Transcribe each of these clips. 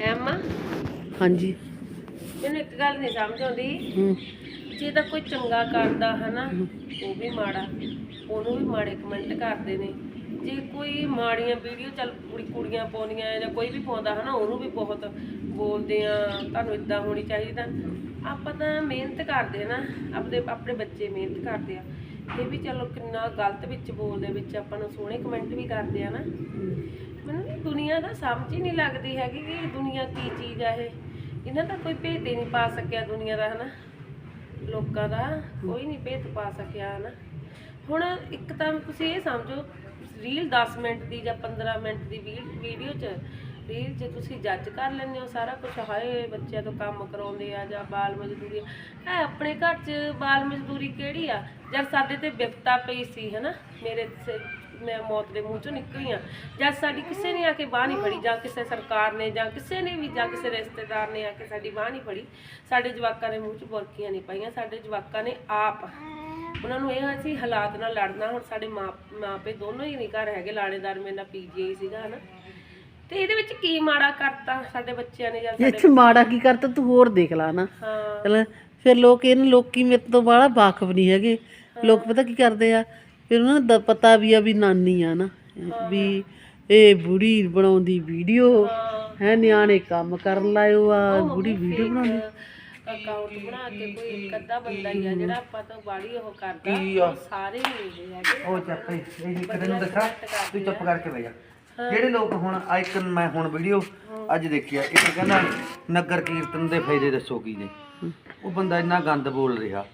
ਹੈ ਮਾਂ? ਹਾਂਜੀ। ਮੈਨੂੰ ਇੱਕ ਗੱਲ ਨਹੀਂ ਸਮਝ ਆਉਂਦੀ। ਹੂੰ। ਜੇ ਤਾਂ ਕੋਈ ਚੰਗਾ ਕਰਦਾ ਹਨਾ ਉਹ ਵੀ ਮਾੜਾ ਉਹਨੂੰ ਵੀ ਮਾੜੇ ਕਮੈਂਟ ਕਰਦੇ ਨੇ। ਜੇ ਕੋਈ ਮਾੜੀਆਂ ਵੀਡੀਓ ਚੱਲ ਕੁੜੀ ਕੁੜੀਆਂ ਪਾਉਂਦੀਆਂ ਜਾਂ ਕੋਈ ਵੀ ਪਾਉਂਦਾ ਹਨਾ ਉਹਨੂੰ ਵੀ ਬਹੁਤ ਬੋਲਦੇ ਆ ਤੁਹਾਨੂੰ ਇਦਾਂ ਹੋਣੀ ਚਾਹੀਦੀ। ਤਾਂ ਆਪਾਂ ਤਾਂ ਮਿਹਨਤ ਕਰਦੇ ਆ ਨਾ ਆਪਣੇ ਆਪਣੇ ਬੱਚੇ ਮਿਹਨਤ ਕਰਦੇ ਆ। ਇਹ ਵੀ ਚਲੋ ਕਿੰਨਾ ਗਲਤ ਵਿੱਚ ਬੋਲਦੇ ਵਿੱਚ ਆਪਾਂ ਨੂੰ ਸੋਹਣੇ ਕਮੈਂਟ ਵੀ ਕਰਦੇ ਆ ਨਾ। ਮੈਨੂੰ ਨਾ ਦੁਨੀਆ ਦਾ ਸਮਝ ਹੀ ਨਹੀਂ ਲੱਗਦੀ ਹੈਗੀ ਕਿ ਦੁਨੀਆ ਕੀ ਚੀਜ਼ ਆ ਇਹ। ਇਹਨਾਂ ਦਾ ਕੋਈ ਭੇਤ ਹੀ ਨਹੀਂ ਪਾ ਸਕਿਆ ਦੁਨੀਆ ਦਾ, ਹਨਾ? ਲੋਕਾਂ ਦਾ ਕੋਈ ਨਹੀਂ ਭੇਤ ਪਾ ਸਕਿਆ, ਹਨਾ? ਹੁਣ ਇੱਕ ਤਾਂ ਤੁਸੀਂ ਇਹ ਸਮਝੋ ਰੀਲ 10 ਮਿੰਟ ਦੀ ਜਾਂ 15 ਮਿੰਟ ਦੀ ਵੀਡੀਓ 'ਚ ਰੀਲ 'ਚ ਤੁਸੀਂ ਜੱਜ ਕਰ ਲੈਂਦੇ ਹੋ ਸਾਰਾ ਕੁਝ ਹਾਏ, ਬੱਚਿਆਂ ਤੋਂ ਕੰਮ ਕਰਾਉਂਦੇ ਆ ਜਾਂ ਬਾਲ ਮਜ਼ਦੂਰੀ ਹੈ, ਆਪਣੇ ਘਰ 'ਚ ਬਾਲ ਮਜ਼ਦੂਰੀ ਕਿਹੜੀ ਆ? ਜਦ ਸਾਡੇ ਤੇ ਵਿਪਤਾ ਪਈ ਸੀ, ਹਨਾ? ਮੇਰੇ ਸ- ਮੈਂ ਮੌਤ ਦੇ ਮੂੰਹ ਚੋਂ ਨਿਕਲੀ ਆ। ਜਦ ਸਾਡੀ ਕਿਸੇ ਨੇ ਆ ਕੇ ਬਾਹ ਨਹੀਂ ਫੜੀ ਜਾਂ ਕਿਸੇ ਸਰਕਾਰ ਨੇ ਜਾਂ ਕਿਸੇ ਨੇ ਵੀ ਜਾਂ ਕਿਸੇ ਰਿਸ਼ਤੇਦਾਰ ਨੇ ਆ ਕੇ ਸਾਡੀ ਬਾਹ ਨਹੀਂ ਫੜੀ ਸਾਡੇ ਜਵਾਕਾਂ ਦੇ ਮੂੰਹ 'ਚ ਬੁਰਕੀਆਂ ਨਹੀਂ ਪਾਈਆਂ ਸਾਡੇ ਜਵਾਕਾਂ ਨੇ ਆਪ ਉਹਨਾਂ ਨੂੰ ਇਹ ਹੋਇਆ ਸੀ ਹਾਲਾਤ ਨਾਲ ਲੜਨਾ ਹੁਣ ਸਾਡੇ ਮਾਪੇ ਦੋਨੋਂ ਹੀ ਨਹੀਂ ਘਰ ਹੈਗੇ ਲਾੜੇਦਾਰ ਮੇਰੇ ਨਾਲ ਪੀਜੀਆਈ ਸੀਗਾ ਹਨਾ। ਤੇ ਇਹਦੇ ਵਿੱਚ ਕੀ ਮਾੜਾ ਕਰਤਾ ਸਾਡੇ ਬੱਚਿਆਂ ਨੇ ਜਾਂ ਸਾਡੇ ਚ ਮਾੜਾ ਕੀ ਕਰਤਾ ਤੂੰ ਹੋਰ ਦੇਖ ਲਾ ਨਾ। ਹਾਂ। ਚਲ ਫਿਰ ਲੋਕ ਇਹਨਾਂ ਲੋਕੀ ਮੇਰੇ ਤੋਂ ਬਾਹਲਾ ਵਾਕਫ ਨਹੀਂ ਹੈਗੇ। ਲੋਕ ਪਤਾ ਕੀ ਕਰਦੇ ਆ? ਫਿਰ ਉਹਨਾਂ ਨੂੰ ਦ- ਪਤਾ ਵੀ ਆ ਵੀ ਨਾਨੀ ਆ ਨਾ ਵੀ ਇਹ ਬੁੜੀ ਬਣਾਉਂਦੀ ਵੀਡੀਓ ਹਾਂ ਨਿਆਣੇ ਕੰਮ ਕਰਨ ਲਾਇਓ ਆ ਬੁੜੀ ਵੀਡੀਓ ਬਣਾਉਂਦੀ। ਅਕਾਊਂਟ ਬਣਾ ਕੇ ਕੋਈ ਇੱਕ ਅੱਧਾ ਬੰਦਾ ਹੀ ਆ ਜਿਹੜਾ ਆਪਾਂ ਤੋਂ ਬਾੜੀ ਉਹ ਕਰਦਾ ਉਹ ਸਾਰੇ ਹੀ ਹੁੰਦੇ ਹੈਗੇ ਉਹ ਚੱਪ ਇਹ ਇੱਕ ਤੈਨੂੰ ਦੱਸਾਂ ਤੂੰ ਚੁੱਪ ਕਰਕੇ ਬਹਿ ਜਾ। ਜਿਹੜੇ ਲੋਕ ਹੁਣ ਆਈਕਨ ਮੈਂ ਹੁਣ ਵੀਡੀਓ ਅੱਜ ਦੇਖਿਆ ਇੱਕ ਕਹਿੰਦਾ ਨਗਰ ਕੀਰਤਨ ਦੇ ਫਾਇਦੇ ਦੱਸੋ ਕੀ ਨੇ? ਉਹ ਬੰਦਾ ਇੰਨਾ ਗੰਦ ਬੋਲ ਰਿਹਾ।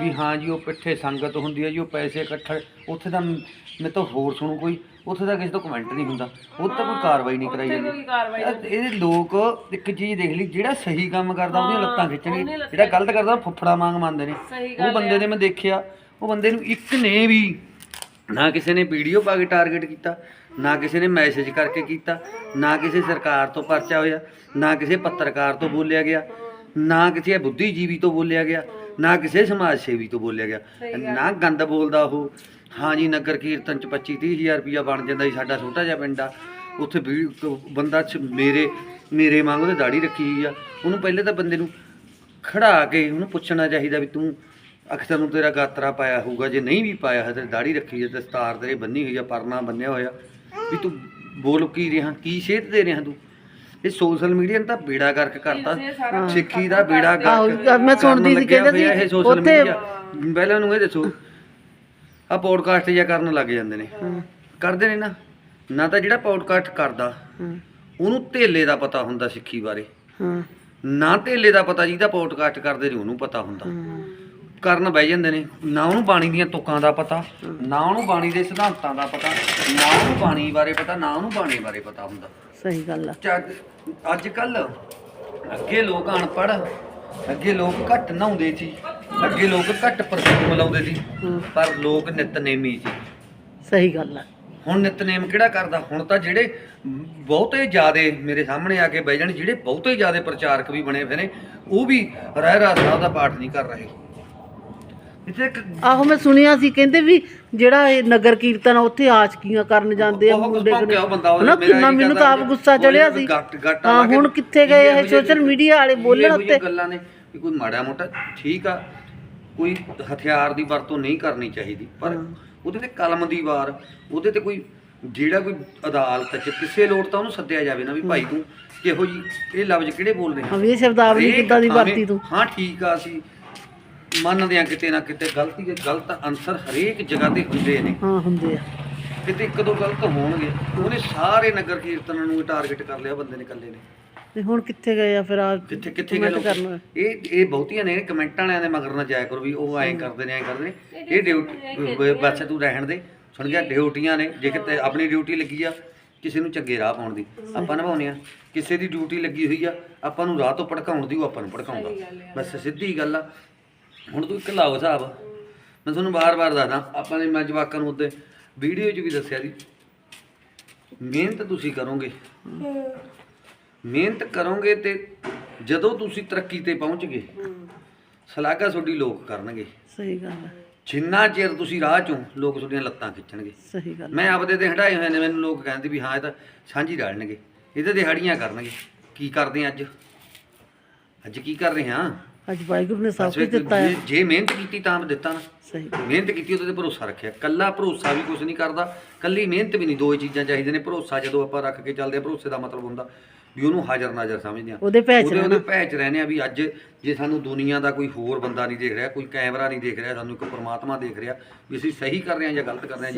ਵੀ ਹਾਂ ਜੀ ਉਹ ਪਿੱਠੇ ਸੰਗਤ ਹੁੰਦੀ ਹੈ ਜੀ ਉਹ ਪੈਸੇ ਇਕੱਠੇ ਉੱਥੇ ਦਾ ਮੈਂ ਤਾਂ ਹੋਰ ਸੁਣੂ ਕੋਈ ਉੱਥੇ ਦਾ ਕਿਸੇ ਤੋਂ ਕਮੈਂਟ ਨਹੀਂ ਹੁੰਦਾ ਉਹ ਤਾਂ ਕੋਈ ਕਾਰਵਾਈ ਨਹੀਂ ਕਰਾਈ ਜਾਂਦੀ। ਯਾਰ ਇਹਦੇ ਲੋਕ ਇੱਕ ਚੀਜ਼ ਦੇਖ ਲਈ ਜਿਹੜਾ ਸਹੀ ਕੰਮ ਕਰਦਾ ਉਹਦੀਆਂ ਲੱਤਾਂ ਖਿੱਚਣੀ ਜਿਹੜਾ ਗਲਤ ਕਰਦਾ ਉਹ ਫੁੱਫੜਾ ਵਾਂਗ ਮੰਨਦੇ ਨੇ। ਉਹ ਬੰਦੇ ਨੇ ਮੈਂ ਦੇਖਿਆ ਉਹ ਬੰਦੇ ਨੂੰ ਇੱਕ ਨੇ ਵੀ ਨਾ ਕਿਸੇ ਨੇ ਵੀਡੀਓ ਪਾ ਕੇ ਟਾਰਗੇਟ ਕੀਤਾ ਨਾ ਕਿਸੇ ਨੇ ਮੈਸੇਜ ਕਰਕੇ ਕੀਤਾ ਨਾ ਕਿਸੇ ਸਰਕਾਰ ਤੋਂ ਪਰਚਾ ਹੋਇਆ ਨਾ ਕਿਸੇ ਪੱਤਰਕਾਰ ਤੋਂ ਬੋਲਿਆ ਗਿਆ ਨਾ ਕਿਸੇ ਬੁੱਧੀਜੀਵੀ ਤੋਂ ਬੋਲਿਆ ਗਿਆ। ਨਾ ਕਿਸੇ ਸਮਾਜ ਸੇਵੀ ਤੋਂ ਬੋਲਿਆ ਗਿਆ। ਨਾ ਗੰਦ ਬੋਲਦਾ ਉਹ। ਹਾਂ ਜੀ ਨਗਰ ਕੀਰਤਨ ਚ 25 30 ਹਜ਼ਾਰ ਰੁਪਇਆ ਬਣ ਜਾਂਦਾ ਸੀ ਸਾਡਾ ਛੋਟਾ ਜਿਹਾ ਪਿੰਡ ਆ। ਉੱਥੇ ਵੀ ਬੰਦਾ ਚ ਮੇਰੇ ਮੇਰੇ ਵਾਂਗ ਉਹਦੇ ਦਾੜੀ ਰੱਖੀ ਹੋਈ ਆ। ਉਹਨੂੰ ਪਹਿਲੇ ਤਾਂ ਬੰਦੇ ਨੂੰ ਖੜਾ ਕੇ ਉਹਨੂੰ ਪੁੱਛਣਾ ਚਾਹੀਦਾ ਵੀ ਤੂੰ ਅਕਸਰ ਨੂੰ ਤੇਰਾ ਗਾਤਰਾ ਪਾਇਆ ਹੋਊਗਾ ਜੇ ਨਹੀਂ ਵੀ ਪਾਇਆ ਹੈ ਤੇ ਦਾੜੀ ਰੱਖੀ ਹੈ ਦਸਤਾਰ ਤੇਰੇ ਬੰਨੀ ਹੋਈ ਆ ਪਰਨਾ ਬੰਨਿਆ ਹੋਇਆ। ਵੀ ਤੂੰ ਬੋਲ ਕੀ ਰਿਹਾ ਕੀ ਸੇਧ ਦੇ ਰਿਹਾ ਤੂੰ? ਇਹ ਸੋਸ਼ਲ ਮੀਡੀਆ ਨੇ ਤਾਂ ਬੇੜਾ ਕਰਕੇ ਕਰਤਾ। ਸਿੱਖੀ ਦਾ ਬੇੜਾ ਕਰਕੇ ਮੈਂ ਸੁਣਦੀ ਸੀ, ਕਹਿੰਦੇ ਸੀ, ਉੱਥੇ- ਪਹਿਲਾਂ ਨੂੰ ਇਹ ਦੱਸੋ ਆ ਪੋਡਕਾਸਟ ਜਿਹਾ ਕਰਨ ਲੱਗ ਜਾਂਦੇ ਨੇ। ਕਰਦੇ ਨੇ ਨਾ। ਨਾ ਤਾਂ ਜਿਹੜਾ ਪੋਡਕਾਸਟ ਕਰਦਾ ਉਹਨੂੰ ਧੇਲੇ ਦਾ ਪਤਾ ਹੁੰਦਾ ਸਿੱਖੀ ਬਾਰੇ। ਨਾ ਧੇਲੇ ਦਾ ਪਤਾ ਜਿਹਦਾ ਪੋਡਕਾਸਟ ਕਰਦੇ ਨੇ ਉਹਨੂੰ ਪਤਾ ਹੁੰਦਾ। ਕਰਨ ਬਹਿ ਜਾਂਦੇ ਨੇ। ਨਾ ਉਹਨੂੰ ਬਾਣੀ ਦੀਆਂ ਤੁਕਾਂ ਦਾ ਪਤਾ ਨਾ ਉਹਨੂੰ ਬਾਣੀ ਦੇ ਸਿਧਾਂਤਾਂ ਦਾ ਪਤਾ ਨਾ ਉਹਨੂੰ ਬਾਣੀ ਬਾਰੇ ਪਤਾ ਨਾ ਉਹਨੂੰ ਬਾਣੀ ਬਾਰੇ ਪਤਾ ਹੁੰਦਾ। ਸਹੀ ਗੱਲ ਆ। ਅੱਜ ਕੱਲ ਅੱਗੇ ਲੋਕ ਅਨਪੜ੍ਹ ਅੱਗੇ ਲੋਕ ਘੱਟ ਨਹਾਉਂਦੇ ਸੀ ਅੱਗੇ ਲੋਕ ਘੱਟ ਪਰਫਿਊਮ ਲਾਉਂਦੇ ਸੀ ਪਰ ਲੋਕ ਨਿਤਨੇਮੀ ਸੀ। ਸਹੀ ਗੱਲ ਆ। ਹੁਣ ਨਿਤਨੇਮ ਕਿਹੜਾ ਕਰਦਾ? ਹੁਣ ਤਾਂ ਜਿਹੜੇ ਬਹੁਤੇ ਜ਼ਿਆਦੇ ਮੇਰੇ ਸਾਹਮਣੇ ਆ ਕੇ ਬਹਿ ਜਾਣ ਜਿਹੜੇ ਬਹੁਤੇ ਜ਼ਿਆਦੇ ਪ੍ਰਚਾਰਕ ਵੀ ਬਣੇ ਹੋਏ ਨੇ ਉਹ ਵੀ ਰਹਿਰਾ ਸਾਹਿਬ ਦਾ ਪਾਠ ਨਹੀਂ ਕਰ ਰਹੇ। ਇੱਥੇ ਇੱਕ ਆਹੋ ਮੈਂ ਸੁਣਿਆ ਸੀ ਕਹਿੰਦੇ ਵੀ ਜਿਹੜਾ ਇਹ ਨਗਰ ਕੀਰਤਨ ਆ ਉੱਥੇ ਆਸ਼ਕੀਆਂ ਕਰਨ ਜਾਂਦੇ ਆ ਬਹੁਤ ਮੁੰਡੇ ਭੌਂਕਿਆ ਉਹ ਬੰਦਾ ਉਹਨੇ, ਹਨਾ ਮੇਰਾ ਕਿੰਨਾ ਇਹ ਮੈਨੂੰ ਤਾਂ ਆਪ ਗੁੱਸਾ ਚੜਿਆ ਸੀ। ਗੱਟ- ਗੱਟ ਹਾਂ ਲਾ ਕੇ ਹੁਣ ਕਿੱਥੇ ਗਏ ਇਹੋ ਇਹ ਜਿਹੇ- ਸੋਸ਼ਲ ਮੀਡੀਆ ਵਾਲੇ ਬੋਲਣ ਇਹੋ ਜਿਹੀਆਂ ਉੱਤੇ? ਗੱਲਾਂ ਨੇ ਵੀ ਕੋਈ ਮਾੜਾ ਮੋਟਾ ਠੀਕ ਆ ਕੋਈ ਹਥਿਆਰ ਦੀ ਵਰਤੋਂ ਨਹੀਂ ਕਰਨੀ ਚਾਹੀਦੀ ਪਰ ਉਹਦੇ ਤੇ ਕਲਮ ਦੀ ਵਾਰ ਉਹਦੇ ਤੇ ਕੋਈ ਜਿਹੜਾ ਕੋਈ ਅਦਾਲਤ ਚ ਕਿਸੇ ਲੋੜ ਤਾਂ ਉਹਨੂੰ ਸੱਦਿਆ ਜਾਵੇ ਨਾ ਵੀ ਭਾਈ ਤੂੰ ਕਿਹੋ ਜੀ ਇਹ ਲਫ਼ਜ਼ ਕਿਹੜੇ ਬੋਲ ਰਹੇ ਹਾਂ ਵੀ ਇਹ ਸ਼ਬਦਾਵਲੀ ਹਰੇਕ ਕਿੱਦਾਂ ਦੀ ਥਾਵੇਂ- ਵਰਤੀ ਤੂੰ? ਹਾਂ ਠੀਕ ਆ ਅਸੀਂ ਮੰਨਦੇ ਆ ਕਿਤੇ ਨਾ ਕਿਤੇ ਗਲਤੀ ਦੇ ਗਲਤ ਅਨਸਰ ਹਰੇਕ ਜਗ੍ਹਾ ਤੇ ਹੁੰਦੇ ਨੇ। ਹਾਂ ਹੁੰਦੇ ਆ। ਕਿਤੇ ਇੱਕ ਦੋ ਗਲਤ ਹੋਣਗੇ ਉਹਨੇ ਸਾਰੇ ਨਗਰ ਕੀਰਤਨਾਂ ਨੂੰ ਟਾਰਗੇਟ ਕਰ ਲਿਆ ਬੰਦੇ ਨੇ ਇਕੱਲੇ ਨੇ। ਤੇ ਹੁਣ ਕਿੱਥੇ ਗਏ ਆ ਫਿਰ ਆ ਕਿੱਥੇ ਕਿੱਥੇ ਗਏ comment ਲੋਕ? ਕਰਨ? ਇਹ ਇਹ ਬਹੁਤੀਆਂ ਨੇ ਕਮੈਂਟਾਂ ਵਾਲਿਆਂ ਦੇ ਮਗਰ ਨਾ ਜਾਇਆ ਕਰੋ ਵੀ ਉਹ ਐਂ ਕਰਦੇ ਨੇ ਐਂ ਕਰਦੇ ਨੇ। ਇਹ ਡਿਊਟੀ ਬਸ ਤੂੰ ਰਹਿਣ ਦੇ। ਸੁਣ ਗਿਆ ਡਿਊਟੀਆਂ ਨੇ ਜੇ ਕਿਤੇ ਆਪਣੀ ਡਿਊਟੀ ਲੱਗੀ ਆ ਕਿਸੇ ਨੂੰ ਚੰਗੇ ਰਾਹ ਪਾਉਣ ਦੀ। ਆਪਾਂ ਨਿਭਾਉਂਦੇ ਆ ਕਿਸੇ ਦੀ ਡਿਊਟੀ ਲੱਗੀ ਹੋਈ ਆ ਆਪਾਂ ਨੂੰ ਰਾਹ ਤੋਂ ਭੜਕਾਉਣ ਦੀ ਉਹ ਆਪਾਂ ਨੂੰ ਭੜਕਾਉਂਦਾ। ਬਸ ਸਿੱਧੀ ਗੱਲ ਆ। ਹੁਣ ਤੂੰ ਇੱਕ ਲਾਓ ਹਿਸਾਬ। ਮੈਂ ਤੁਹਾਨੂੰ ਬਾਰ-ਬਾਰ ਦੱਸਦਾ ਆਪਾਂ ਨੇ ਮੈਂ ਜਵਾਕਾਂ ਨੂੰ ਉੱਤੇ ਵੀਡੀਓ 'ਚ ਵੀ ਦੱਸਿਆ ਸੀ। ਮਿਹਨਤ ਤੁਸੀਂ ਕਰੋਗੇ। ਮਿਹਨਤ ਕਰੋਗੇ ਤੇ ਜਦੋਂ ਤੁਸੀਂ ਤਰੱਕੀ ਤੇ ਪਹੁੰਚ ਗਏ ਸਲਾਗਾ ਤੁਹਾਡੀ ਲੋਕ ਕਰਨਗੇ। ਸਹੀ ਗੱਲ ਜਿੰਨਾ ਚਿਰ ਤੁਸੀਂ ਰਾਹ ਚੋਂ ਲੋਕ ਤੁਹਾਡੀਆਂ ਲੱਤਾਂ ਖਿੱਚਣਗੇ। ਸਹੀ ਗੱਲ ਮੈਂ ਆਪਦੇ ਤੇ ਹਟਾਏ ਹੋਏ ਨੇ ਮੈਨੂੰ ਲੋਕ ਕਹਿੰਦੇ ਵੀ ਹਾਂ ਇਹ ਤਾਂ ਸਾਂਝੀ ਰਲਣਗੇ। ਇਹਦੇ ਦਿਹਾੜੀਆਂ ਕਰਨਗੇ। ਕੀ ਕਰਦੇ ਅੱਜ? ਅੱਜ ਕੀ ਕਰ ਰਹੇ ਹਾਂ? ਅੱਜ ਵਾਹਿਗੁਰੂ ਨੇ ਸਭ ਕੁਝ ਦਿੱਤਾ ਹੈ। ਜੇ- ਜੇ ਮਿਹਨਤ ਕੀਤੀ ਤਾਂ ਦਿੱਤਾ ਨਾ। ਸਹੀ। ਮਿਹਨਤ ਕੀਤੀ ਉਹਦੇ ਤੇ ਭਰੋਸਾ ਰੱਖਿਆ। ਕੱਲਾ ਭਰੋਸਾ ਵੀ ਕੁਝ ਨਹੀਂ ਕਰਦਾ। ਕੱਲੀ ਮਿਹਨਤ ਵੀ ਨਹੀਂ ਦੋ ਹੀ ਚੀਜ਼ਾਂ ਚਾਹੀਦੀਆਂ ਨੇ। ਭਰੋਸਾ ਜਦੋਂ ਆਪਾਂ ਰੱਖ ਕੇ ਚੱਲਦੇ ਆ ਭਰੋਸੇ ਦਾ ਮਤਲਬ ਹੁੰਦਾ ਵੀ ਉਹਨੂੰ ਹਾਜ਼ਰ ਨਾਜ਼ਰ ਸਮਝਦੇ ਆ। ਉਹਦੇ ਭੈ ਚ ਉਹਦੇ ਉਹਦੇ ਰਹਿਣਾ। ਭੈ ਚ ਰਹਿੰਦੇ ਆ ਵੀ ਅੱਜ ਜੇ ਸਾਨੂੰ ਦੁਨੀਆ ਦਾ ਕੋਈ ਹੋਰ ਬੰਦਾ ਨਹੀਂ ਦੇਖ ਰਿਹਾ ਕੋਈ ਕੈਮਰਾ ਨਹੀਂ ਦੇਖ ਰਿਹਾ ਸਾਨੂੰ ਇੱਕ ਪ੍ਰਮਾਤਮਾ ਦੇਖ ਰਿਹਾ ਵੀ ਅਸੀਂ ਸਹੀ ਕਰ ਰਹੇ ਹਾਂ ਜਾਂ ਗਲਤ ਕਰ ਰਹੇ ਜੇ